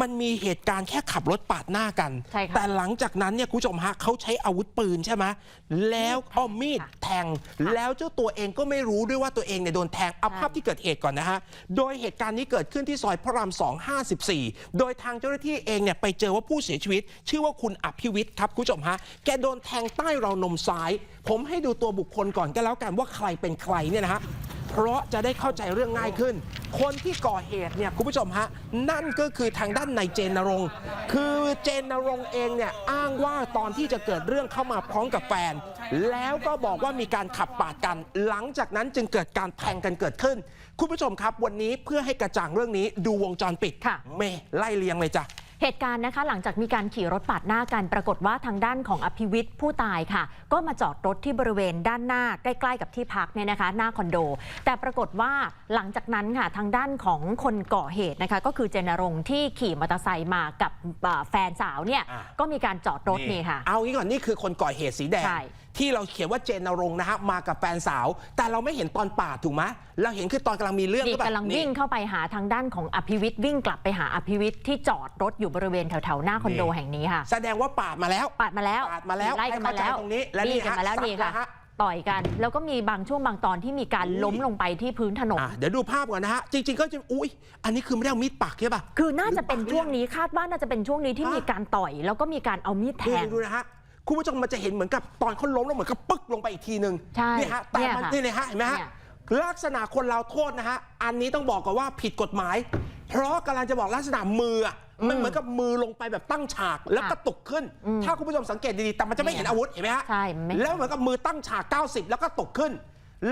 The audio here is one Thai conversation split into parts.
มันมีเหตุการณ์แค่ขับรถปาดหน้ากัน ใช่ค่ะแต่หลังจากนั้นเนี่ยคุณผู้ชมฮะเขาใช้อาวุธปืนใช่ไหมแล้วเอามีดแทง แล้วเจ้าตัวเองก็ไม่รู้ด้วยว่าตัวเองเนี่ยโดนแทงเอาภาพที่เกิดเหตุก่อนนะฮะโดยเหตุการณ์นี้เกิดขึ้นที่ซอยพระราม2 54 โดยทางเจ้าหน้าที่เองเนี่ยไปเจอว่าผู้เสียชีวิต ชื่อว่าคุณอภิวิทย์ครับคุณผู้ชมฮะแกโดนแทงใต้ราวนมซ้าย ผมให้ดูตัวบุคคลก่อนก็แล้วกันว่าใครเป็นใครเนี่ยนะฮะเพราะจะได้เข้าใจเรื่องง่ายขึ้น คนที่ก่อเหตุเนี่ยคุณผู้ชมฮะนั่นก็คือทางด้านในายเจนนรงค์คือเจนนรงค์เองเนี่ยอ้างว่าตอนที่จะเกิดเรื่องเข้ามาพร้อมกับแฟน แล้วก็บอกว่ามีการขับปาดกัน หลังจากนั้นจึงเกิดการแทงกันเกิดขึ้น คุณผู้ชมครับวันนี้เพื่อให้กระจ่างเรื่องนี้ดูวงจรปิดค่ะเมย์ไล่เลียงเลยจ้ะ เหตุการณ์นะคะหลังจากมีการขี่รถปาดหน้ากัน ปรากฏว่าทางด้านของอภิวิทย์ผู้ตายค่ะ ก็มาจอดรถที่บริเวณด้านหน้าใกล้ๆกับที่พักเนี่ยนะคะ หน้าคอนโด แต่ปรากฏว่าหลังจากนั้นค่ะทางด้านของคนก่อเหตุนะคะ ก็คือเจนรงค์ที่ขี่มอเตอร์ไซค์มากับเอ่อแฟนสาวเนี่ยอะก็มีการจอดรถนี่ค่ะ เอางี้ก่อนนี่คือคนก่อเหตุสีแดงใช่ ที่เราเขียนว่าเจนนรงค์นะฮะมากับแฟนสาว แต่เราไม่เห็นตอนปาดถูกไหมเราเห็นคือตอนกำลังมีเรื่องนี่หรือเปล่ากำลังวิ่งเข้าไปหาทางด้านของอภิวิทย์วิ่งกลับไปหาอภิวิทย์ที่จอดรถอยู่บริเวณแถวๆหน้าคอนโดแห่งนี้ค่ะ แสดงว่าปาดมาแล้วปาดมาแล้วปาดมาแล้วไล่กันมาแล้วให้เข้าใจตรงนี้และนี่กันมาแล้วฮะนี่ซัดค่ะแล้วฮะต่อยกัน แล้วก็มีบางช่วงบางตอนที่มีการอุ้ยล้มลงไปที่พื้นถนนอะเดี๋ยวดูภาพก่อนนะฮะ จริง ๆ ก็จะอุ้ยอันนี้คือไม่ได้เอามีดปักใช่ป่ะคือน่าจะเป็นช่วงนี้คาดว่าน่าจะเป็นช่วงนี้ที่ฮะมีการต่อย แล้วก็มีการเอามีดแทดูงดูนะฮะ คุณผู้ชมมันจะเห็นเหมือนกับตอนเขาล้มแล้วเหมือนกับปึ๊กลงไปอีกทีหนึ่งใช่นี่ฮะแต่เนี่ยมันค่ะนี่เลยฮะเห็นไหมฮะเนี่ย ลักษณะคนเราโทษนะฮะอันนี้ต้องบอกก่อนว่าผิดกฎหมาย เพราะกำลังจะบอกลักษณะมืออะมันเหมือนกับมือลงไปแบบตั้งฉากแล้วกระตุกขึ้น อืมถ้าคุณผู้ชมสังเกตดีๆแต่มันจะไม่เห็นอาวุธเห็นไหมฮะ ใช่มันไม่แล้วเหมือนกับมือตั้งฉาก 90 แล้วก็ตกขึ้น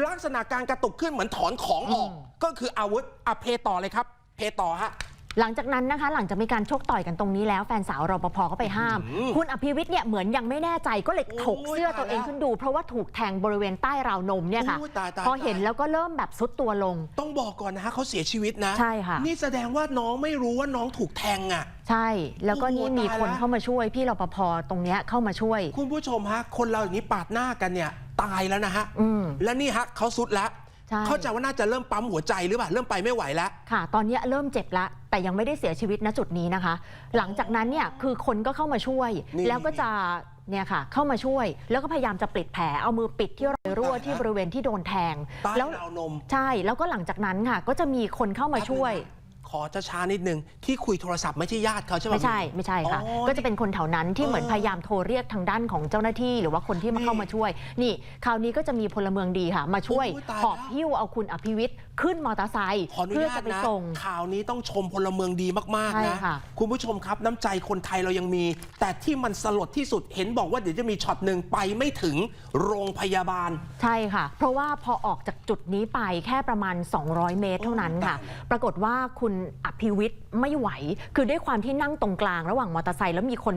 ลักษณะการกระตุกขึ้นเหมือนถอนของออกอืมก็คืออาวุธอะเพต่อเลยครับ เพต่อฮะ หลังจากนั้นนะคะหลังจากมีการชกต่อยกันตรงนี้แล้วแฟนสาวรปภก็ไปห้ามอืมคุณอภิวิทย์เนี่ยเหมือนยังไม่แน่ใจก็เลยถกโอ้ยเสื้อตัวเองตายแล้วขึ้นดู เพราะว่าถูกแทงบริเวณใต้ราวนมเนี่ยค่ะโอ้ยตายตายพอเห็นตายแล้วก็เริ่มแบบซุดตัวลง ต้องบอกก่อนนะฮะเขาเสียชีวิตนะใช่ค่ะนี่แสดงว่าน้องไม่รู้ว่าน้องถูกแทงอะใช่ แล้วก็โอ้โหนี่มีตายคนแล้วเข้ามาช่วยพี่รปภตรงเนี้ยเข้ามาช่วย คุณผู้ชมฮะคนเราอย่างนี้ปาดหน้ากันเนี่ยตายแล้วนะฮะอืมและนี่ฮะเขาสุดแล้วใช่ เข้าใจว่าน่าจะเริ่มปั๊มหัวใจหรือเปล่าเริ่มไปไม่ไหวแล้วค่ะ ตอนนี้เริ่มเจ็บละแต่ยังไม่ได้เสียชีวิตณจุดนี้นะคะ หลังจากนั้นเนี่ยคือคนก็เข้ามาช่วยนี่แล้วก็จะเนี่ยค่ะ เข้ามาช่วยแล้วก็พยายามจะปิดแผลเอามือปิดที่รอยรั่วตายแล้วที่บริเวณที่โดนแทงใต้แล้วราวนมใช่แล้วก็หลังจากนั้นค่ะ ก็จะมีคนเข้ามาช่วยข อจะช้านิดนึง ที่คุยโทรศัพท์ไม่ใช่ญาติเขาใช่ไหม ไม่ใช่ไม่ใช่ค่ะ อ๋อก็จะเป็นคนแถวนั้นที่เออเหมือนพยายามโทรเรียกทางด้านของเจ้าหน้าที่ หรือว่าคนที่มานี่เข้ามาช่วย นี่ คราวนี้ก็จะมีพลเมืองดีค่ะ มาช่วยโอ้ยตายหอบแล้วหิ้วเอาคุณอภิวิทย์ขึ้นมอเตอร์ไซค์ขออนุเพื่อญาจะตไปนะส่ง ข่าวนี้ต้องชมพลเมืองดีมาก ใช่ๆ นะ ค่ะ คุณผู้ชมครับน้ำใจคนไทยเรายังมี แต่ที่มันสลดที่สุดเห็นบอกว่าเดี๋ยวจะมีช็อตหนึ่งไปไม่ถึงโรงพยาบาล ใช่ค่ะ เพราะว่าพอออกจากจุดนี้ไปแค่ประมาณ 200 เมตรเท่านั้นค่ะโอ้ตายแล้วปรากฏว่าคุณอภิวิทย์ไม่ไหว คือด้วยความที่นั่งตรงกลางระหว่างมอเตอร์ไซค์แล้วมีคน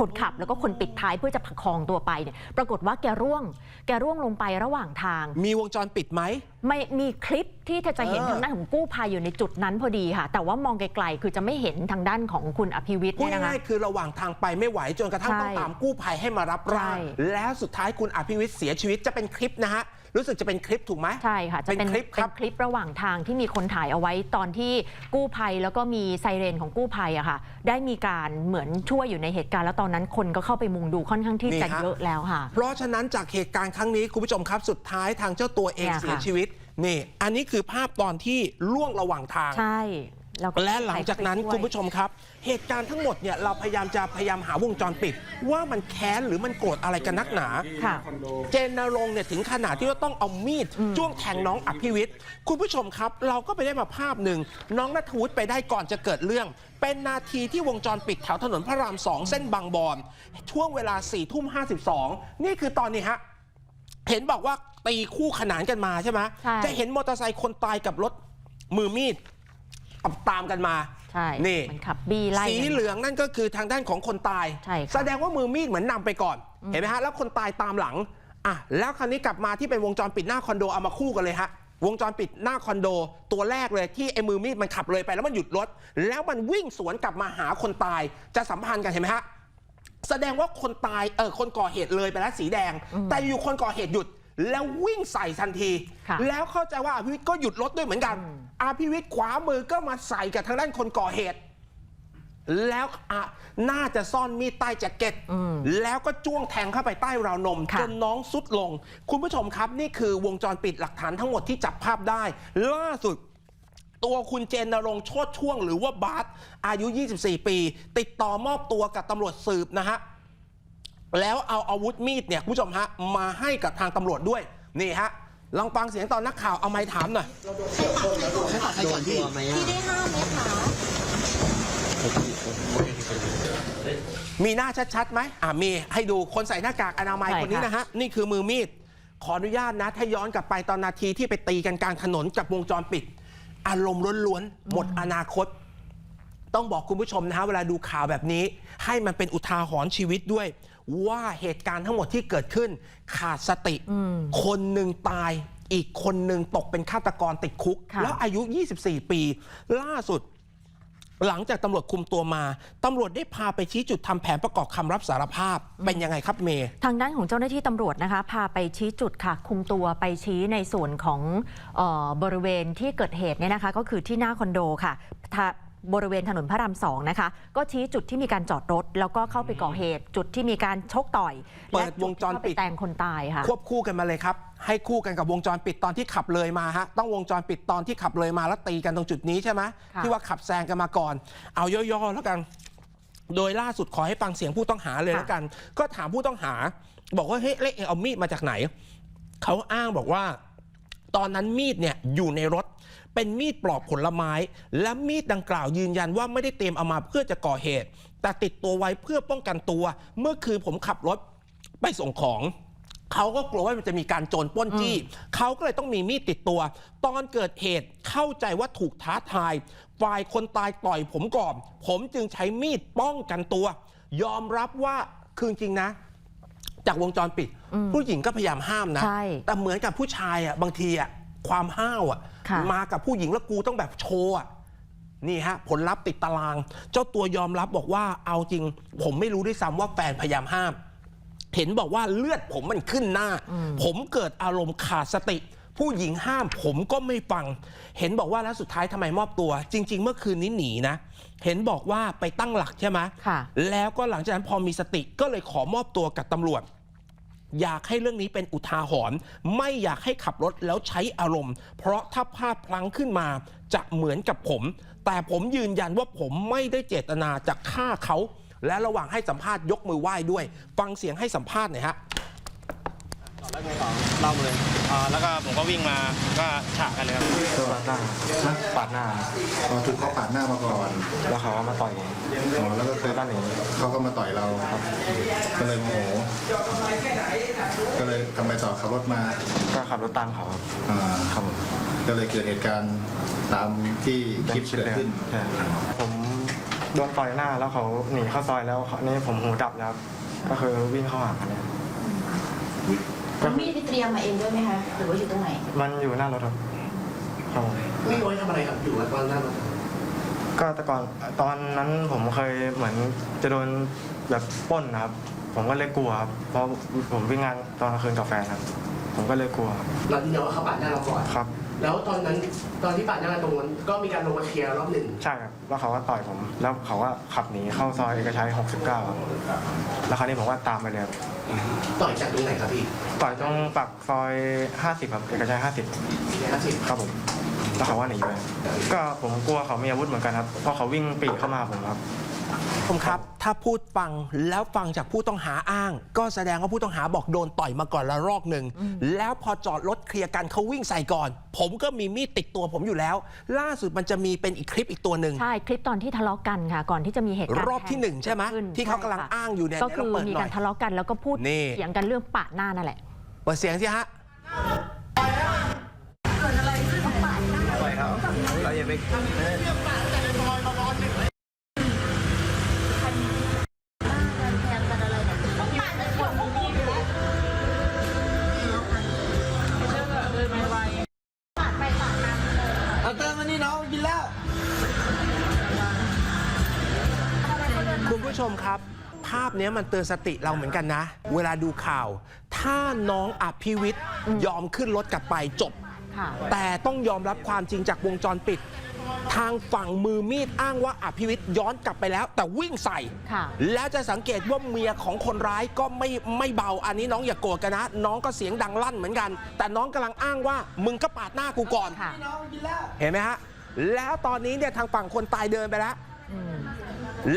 คนขับ แล้วก็คนปิดท้ายเพื่อจะประคองตัวไปเนี่ยปรากฏว่าแกร่วง แกร่วงลงไประหว่างทาง มีวงจรปิดไหม ไม่มีคลิปที่จะเห็นเออทางด้านของกู้ภัยอยู่ในจุดนั้นพอดีค่ะ แต่ว่ามองไกลๆคือจะไม่เห็นทางด้านของคุณอภิวิทย์พูดเนี่ยนะคะ ง่ายๆคือระหว่างทางไปไม่ไหวจนกระทั่งใช่ต้องตามกู้ภัยให้มารับร่าง ใช่ แล้วสุดท้ายคุณอภิวิทย์เสียชีวิตจะเป็นคลิปนะฮะ รู้สึกจะเป็นคลิปถูกไหมใช่ค่ะจะเป็นเป็นคลิปครับเป็นคลิประหว่างทางที่มีคนถ่ายเอาไว้ตอนที่กู้ภัยแล้วก็มีไซเรนของกู้ภัยอะค่ะ ได้มีการเหมือนช่วยอยู่ในเหตุการณ์แล้วตอนนั้นคนก็เข้าไปมุงดูค่อนข้างที่จะเยอะแล้วค่ะ เพราะฉะนั้นจากเหตุการณ์ครั้งนี้คุณผู้ชมครับสุดท้ายทางเจ้าตัวเองเนี่ยค่ะเสียชีวิตนี่ อันนี้คือภาพตอนที่ล่วงระหว่างทางใช่ แล้วก็และหลังจากนั้นไปช่วยคุณผู้ชมครับ เหตุการณ์ทั้งหมดเนี่ยเราพยายามจะพยายามหาวงจรปิด ว่ามันแค้นหรือมันโกรธอะไรกันนักหนา ค่ะ เจนนรงค์เนี่ยถึงขนาดที่ว่าต้องเอามีดจ้วงแทงน้องอภิวิทย์คุณผู้ชมครับ เราก็ไปได้มาภาพหนึ่ง น้องนัทวุฒิไปได้ก่อนจะเกิดเรื่อง เป็นนาทีที่วงจรปิดแถวถนนพระรามสองเส้นบางบอนช่วงเวลา4ี่ทุ่มห้นี่คือตอนนี้ฮะ เห็นบอกว่าตีคู่ขนานกันมาใช่ไหมใช่ จะเห็นมอเตอร์ไซค์คนตายกับรถมือมีด ขับตามกันมา ใช่นี่ มันขับบี้ไล่สีกันเหลืองนั่นก็คือทางด้านของคนตาย ใช่ค่ะ แสดงว่ามือมีดเหมือนนำไปก่อน เห็นไหมฮะ แล้วคนตายตามหลังอะแล้วคราวนี้กลับมาที่เป็นวงจรปิดหน้าคอนโดเอามาคู่กันเลยฮะ วงจรปิดหน้าคอนโด ตัวแรกเลยที่ไอ้มือมีดมันขับเลยไปแล้วมันหยุดรถ แล้วมันวิ่งสวนกลับมาหาคนตายจะสัมพันธ์กันเห็นไหมฮะ แสดงว่าคนตายเออคนก่อเหตุเลยไปแล้วสีแดง แต่อยู่คนก่อเหตุหยุด แล้ววิ่งใส่ทันที ค่ะแล้วเข้าใจว่าอภิวิทย์ก็หยุดรถด้วยเหมือนกัน อภิวิทย์ขวามือก็มาใส่กับทางด้านคนก่อเหตุ แล้วอะน่าจะซ่อนมีดใต้แจ็คเก็ต อืม แล้วก็จ้วงแทงเข้าไปใต้ราวนมค่ะ จนน้องสุดลง คุณผู้ชมครับนี่คือวงจรปิดหลักฐานทั้งหมดที่จับภาพได้ ล่าสุด ตัวคุณเจนนรงค์โชดช่วงหรือว่าบาสอายุ 24 ปี ติดต่อมอบตัวกับตำรวจสืบนะฮะ แล้วเอาอาวุธมีดเนี่ยคุณผู้ชมฮะมาให้กับทางตำรวจด้วยนี่ฮะลองฟังเสียงตอนนักข่าวเอาไม้ถามหน่อยโดนตัวไหมอะพี่ได้ห้ามไหมคะมีหน้าชัดๆไหมอ่ามีให้ดูคนใส่หน้ากากอนามัยใช่คนนี้ค่ะนะฮะนี่คือมือมีด ขออนุญาตนะ ถ้าย้อนกลับไปตอนนาทีที่ไปตีกันกลางถนนกับวงจรปิด อารมณ์ล้วนๆหมดอนาคต ต้องบอกคุณผู้ชมนะฮะเวลาดูข่าวแบบนี้ ให้มันเป็นอุทาหรณ์ชีวิตด้วย ว่าเหตุการณ์ทั้งหมดที่เกิดขึ้น ขาดสติ คนหนึ่งตาย อีกคนหนึ่งตกเป็นฆาตกรติดคุกค่ะแล้วอายุ 24 ปี ล่าสุดหลังจากตำรวจคุมตัวมา ตำรวจได้พาไปชี้จุดทำแผนประกอบคำรับสารภาพ เป็นยังไงครับเมย์ทางด้านของเจ้าหน้าที่ตำรวจนะคะ พาไปชี้จุดค่ะ คุมตัวไปชี้ในส่วนของเออบริเวณที่เกิดเหตุเนี่ยนะคะ ก็คือที่หน้าคอนโดค่ะทะ บริเวณถนนพระรามสองนะคะ ก็ชี้จุดที่มีการจอดรถ แล้วก็เข้าไปก่อเหตุ จุดที่มีการชกต่อยเปิดและจุวงจรปิดที่เข้าไปแทงคนตายค่ะ ควบคู่กันมาเลยครับ ให้คู่กันกับวงจรปิดตอนที่ขับเลยมาฮะต้องวงจรปิดตอนที่ขับเลยมาแล้วตีกันตรงจุดนี้ใช่ไหมค่ะ ที่ว่าขับแซงกันมาก่อน เอาย่อๆแล้วกัน โดยล่าสุดขอให้ฟังเสียงผู้ต้องหาเลยแล้วกัน ก็ถามผู้ต้องหา บอกว่าเฮ้ยเล็กเองเอามีดมาจากไหน เขาอ้างบอกว่า ตอนนั้นมีดเนี่ยอยู่ในรถ เป็นมีดปลอกผลไม้ และมีดดังกล่าวยืนยันว่าไม่ได้เตรียมเอามาเพื่อจะก่อเหตุ แต่ติดตัวไว้เพื่อป้องกันตัว เมื่อคืนผมขับรถไปส่งของเขาก็กลัวว่ามันจะมีการโจรปล้นจี้ เขาก็เลยต้องมีมีดติดตัว ตอนเกิดเหตุเข้าใจว่าถูกท้าทาย ฝ่ายคนตายต่อยผมก่อน ผมจึงใช้มีดป้องกันตัว ยอมรับว่าคือจริงๆนะ จากวงจรปิด ผู้หญิงก็พยายามห้ามนะใช่แต่เหมือนกับผู้ชายอะบางทีอะความห้าวอะค่ะ มากับผู้หญิงแล้วกูต้องแบบโชว์อะนี่ฮะ ผลลัพธ์ติดตาราง เจ้าตัวยอมรับบอกว่าเอาจริง ผมไม่รู้ด้วยซ้ำว่าแฟนพยายามห้าม เห็นบอกว่าเลือดผมมันขึ้นหน้า ผมเกิดอารมณ์ขาดสติ ผู้หญิงห้ามผมก็ไม่ฟัง เห็นบอกว่าแล้วสุดท้ายทำไมมอบตัว จริง ๆ เมื่อคืนนี้หนีนะ เห็นบอกว่าไปตั้งหลักใช่ไหมค่ะแล้วก็หลังจากนั้นพอมีสติก็เลยขอมอบตัวกับตำรวจ อยากให้เรื่องนี้เป็นอุทาหรณ์ไม่อยากให้ขับรถแล้วใช้อารมณ์ เพราะถ้าพลาดพลั้งขึ้นมาจะเหมือนกับผม แต่ผมยืนยันว่าผมไม่ได้เจตนาจะฆ่าเขา และระหว่างให้สัมภาษณ์ยกมือไหว้ด้วย ฟังเสียงให้สัมภาษณ์หน่อยฮะแล้วไงต่อเล่ามาเลย อ่าแล้วก็ผมก็วิ่งมาก็ฉะกันเลยครับปาดหน้าปาดหน้าอ๋อถูกเขาปาดหน้ามาก่อนแล้วเขาก็มาต่อยอ๋อแล้วก็เคยด้านหนีเขาก็มาต่อยเราครับ ก็เลยโมโหก็เลยทำไมต่อขับรถมาก็ขับรถตามเขาครับอ่าครับผมก็เลยเกิดเหตุการณ์ตามที่คลิปเกิดขึ้นใช่ผมโดนต่อยหน้าแล้วเขาหนีเข้าซอยแล้วคราวนี้ผมหูดับแล้วครับก็คือวิ่งเข้าหากันเนี่ย มีดที่เตรียมมาเองด้วยไหมคะหรือว่าอยู่ตรงไหนมันอยู่หน้ารถครับครับผมวิ่งไว้ทำอะไรครับอยู่ตอนนั้นก็แต่ก่อนตอนนั้นผมเคยเหมือนจะโดนแบบปล้นนะครับ ผมก็เลยกลัวครับเพราะผมวิ่งงานตอนกลางคืนกับแฟนครับ ผมก็เลยกลัวเราที่เดียวว่าเขาปาดหน้าเราก่อนครับ แล้วตอนนั้นตอนที่ปาดหน้าตรงนั้นก็มีการลงมาเคลียร์รอบหนึ่งใช่ครับแล้วเขาก็ต่อยผม แล้วเขาก็ขับหนีเข้าซอยเอกชัย 69ครับแล้วคราวนี้ผมก็ตามไปเลยครับ ต่อยจากตรงไหนครับพี่ต่อยตรงปากซอย50ครับเอกชัย50ห้าสิบครับผมแล้วเขาว่าหนีไปก็ผมกลัวเขามีอาวุธเหมือนกันครับเพราะเขาวิ่งปรีเข้ามาหาผมครับ ผมครับ ถ้าพูดฟังแล้วฟังจากผู้ต้องหาอ้าง ก็แสดงว่าผู้ต้องหาบอกโดนต่อยมาก่อนละรอกหนึ่ง แล้วพอจอดรถเคลียร์กันเขาวิ่งใส่ก่อน ผมก็มีมีดติดตัวผมอยู่แล้ว ล่าสุดมันจะมีเป็นอีกคลิปอีกตัวหนึ่งใช่ คลิปตอนที่ทะเลาะกันค่ะ ก่อนที่จะมีเหตุการณ์รอบที่หนึ่งใช่ไหมกิดขึ้นที่เขากำลังใช่ค่ะอ้างอยู่เนี่ยก็คือเดี๋ยวเราเปิดมีหน่กาอยรทะเลาะกันแล้วก็พูดนี่เถียงกันเรื่องปาดหน้านั่นแหละเปิดเสียงสิฮะเอา ผู้ชมครับ ภาพเนี้ยมันเตือนสติเราเหมือนกันนะ เวลาดูข่าว ถ้าน้องอภิวิทย์ยอมขึ้นรถกลับไปจบค่ะแต่ต้องยอมรับความจริงจากวงจรปิด ทางฝั่งมือมีดอ้างว่าอภิวิทย์ย้อนกลับไปแล้ว แต่วิ่งใส่ค่ะแล้วจะสังเกตว่าเมียของคนร้ายก็ไม่ไม่เบาอันนี้น้องอย่าโกรธกันนะ น้องก็เสียงดังลั่นเหมือนกัน แต่น้องกำลังอ้างว่ามึงก็ปาดหน้ากูก่อนค่ะเห็นไหมฮะแล้วตอนนี้เนี่ยทางฝั่งคนตายเดินไปแล้วอืม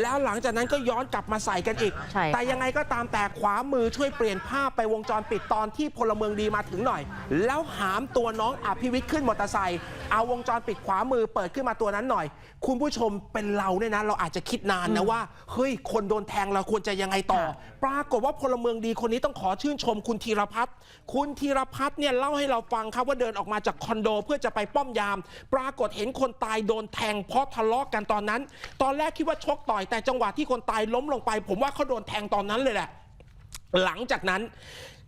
แล้วหลังจากนั้นก็ย้อนกลับมาใส่กันอีก ใช่ค่ะ แต่ยังไงก็ตามแต่ขวามือช่วยเปลี่ยนภาพไปวงจรปิดตอนที่พลเมืองดีมาถึงหน่อย แล้วหามตัวน้องอภิวิทย์ขึ้นมอเตอร์ไซค์ เอาวงจรปิดขวามือเปิดขึ้นมาตัวนั้นหน่อย คุณผู้ชมเป็นเราเนี่ยนะ เราอาจจะคิดนานนะว่าเฮ้ยคนโดนแทงเราควรจะยังไงต่อ ปรากฏว่าพลเมืองดีคนนี้ต้องขอชื่นชมคุณธีรพัฒน์คุณธีรพัฒน์เนี่ยเล่าให้เราฟังครับว่าเดินออกมาจากคอนโดเพื่อจะไปป้อมยาม ปรากฏเห็นคนตายโดนแทงเพราะทะเลาะกันตอนนั้น ตอนแรกคิดว่าชกต่อยแต่จังหวะที่คนตายล้มลงไป ผมว่าเขาโดนแทงตอนนั้นเลยแหละหลังจากนั้น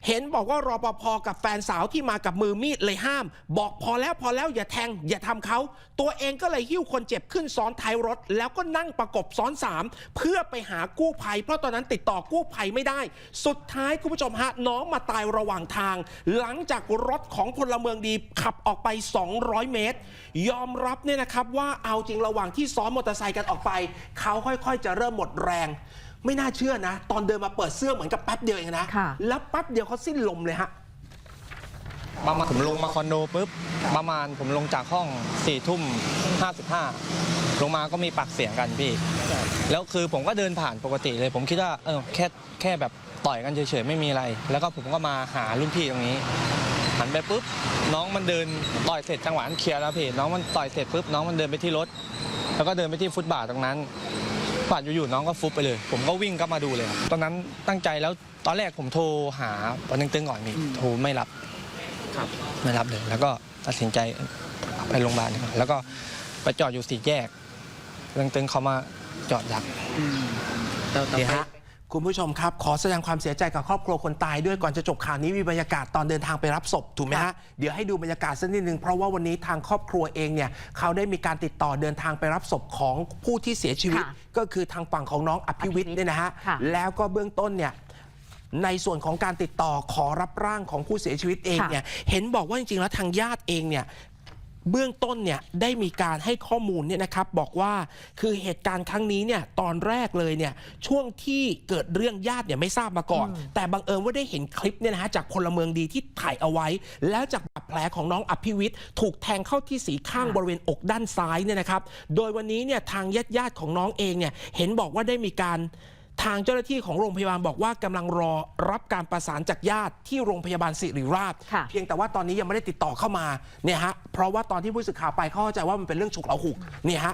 เห็นบอกว่ารอปภกับแฟนสาวที่มากับมือมีดเลยห้าม บอกพอแล้วพอแล้วอย่าแทง อย่าทำเขา ตัวเองก็เลยหิ้วคนเจ็บขึ้นซ้อนท้ายรถ แล้วก็นั่งประกบซ้อนสามเพื่อไปหากู้ภัย เพราะตอนนั้นติดต่อกู้ภัยไม่ได้ สุดท้ายคุณผู้ชมฮะน้องมาตายระหว่างทาง หลังจากรถของพลเมืองดีขับออกไป 200 เมตร ยอมรับเนี่ยนะครับว่าเอาจริงระหว่างที่ซ้อนมอเตอร์ไซค์กันออกไป เขาค่อยๆ จะเริ่มหมดแรง ไม่น่าเชื่อนะ ตอนเดินมาเปิดเสื้อเหมือนกับแป๊บเดียวเองนะ ค่ะ แล้วแป๊บเดียวเขาสิ้นลมเลยฮะ ประมาณผมลงมาคอนโดปุ๊บประมาณผมลงจากห้อง4ี่ทุ่มห้ลงมาก็มีปากเสียงกันพี่ แล้วคือผมก็เดินผ่านปกติเลย ผมคิดว่าเออแค่แค่แบบต่อยกันเฉยๆไม่มีอะไร แล้วก็ผมก็มาหารุ่นพี่ตรงนี้หันไปปุ๊บน้องมันเดินต่อยเสร็จจังหวะนั้นเคลียร์แล้วพี่น้องมันต่อยเสร็จปุ๊บน้องมันเดินไปที่รถ แล้วก็เดินไปที่ฟุตบาทตรงนั้น ฟุตบาทอยู่ๆน้องก็ฟุบไปเลย ผมก็วิ่งกลับมาดูเลยครับตอนนั้นตั้งใจแล้วตอนแรกผมโทรหาปอนึงตึงก่อนพี่โทรไม่รับไม่รับเลย แล้วก็ตัดสินใจไปโรงพยาบาลดีกว่าแล้วก็ไปจอดอยู่สี่แยกเรื่องตึงเขามาจอดดักนี่ฮะ คุณผู้ชมครับ ขอแสดงความเสียใจกับครอบครัวคนตายด้วยก่อนจะจบข่าวนี้มีบรรยากาศตอนเดินทางไปรับศพถูกไหมฮะเดี๋ยวให้ดูบรรยากาศสักนิดนึงเพราะว่าวันนี้ทางครอบครัวเองเนี่ยเขาได้มีการติดต่อเดินทางไปรับศพของผู้ที่เสียชีวิตค่ะก็คือทางฝั่งของน้องอภิวิทย์เนี่ยนะฮะค่ะแล้วก็เบื้องต้นเนี่ยในส่วนของการติดต่อขอรับร่างของผู้เสียชีวิตเองค่ะเนี่ยเห็นบอกว่าจริงๆแล้วทางญาติเองเนี่ย เบื้องต้นเนี่ยได้มีการให้ข้อมูลเนี่ยนะครับบอกว่าคือเหตุการณ์ครั้งนี้เนี่ยตอนแรกเลยเนี่ยช่วงที่เกิดเรื่องญาติเนี่ยไม่ทราบมาก่อน แต่บังเอิญว่าได้เห็นคลิปเนี่ยนะฮะจากพลเมืองดีที่ถ่ายเอาไว้ แล้วจากบาดแผลของน้องอภิวิทย์ถูกแทงเข้าที่สีข้างบริเวณอกด้านซ้ายเนี่ยนะครับ โดยวันนี้เนี่ยทางญาติญาติๆของน้องเองเนี่ยเห็นบอกว่าได้มีการ ทางเจ้าหน้าที่ของโรงพยาบาลบอกว่ากำลังรอรับการประสานจากญาติที่โรงพยาบาลศิริราชค่ะเพียงแต่ว่าตอนนี้ยังไม่ได้ติดต่อเข้ามาเนี่ยฮะเพราะว่าตอนที่ผู้สื่อข่าวไปเขาเข้าใจว่ามันเป็นเรื่องฉุกละหุกเนี่ยฮะ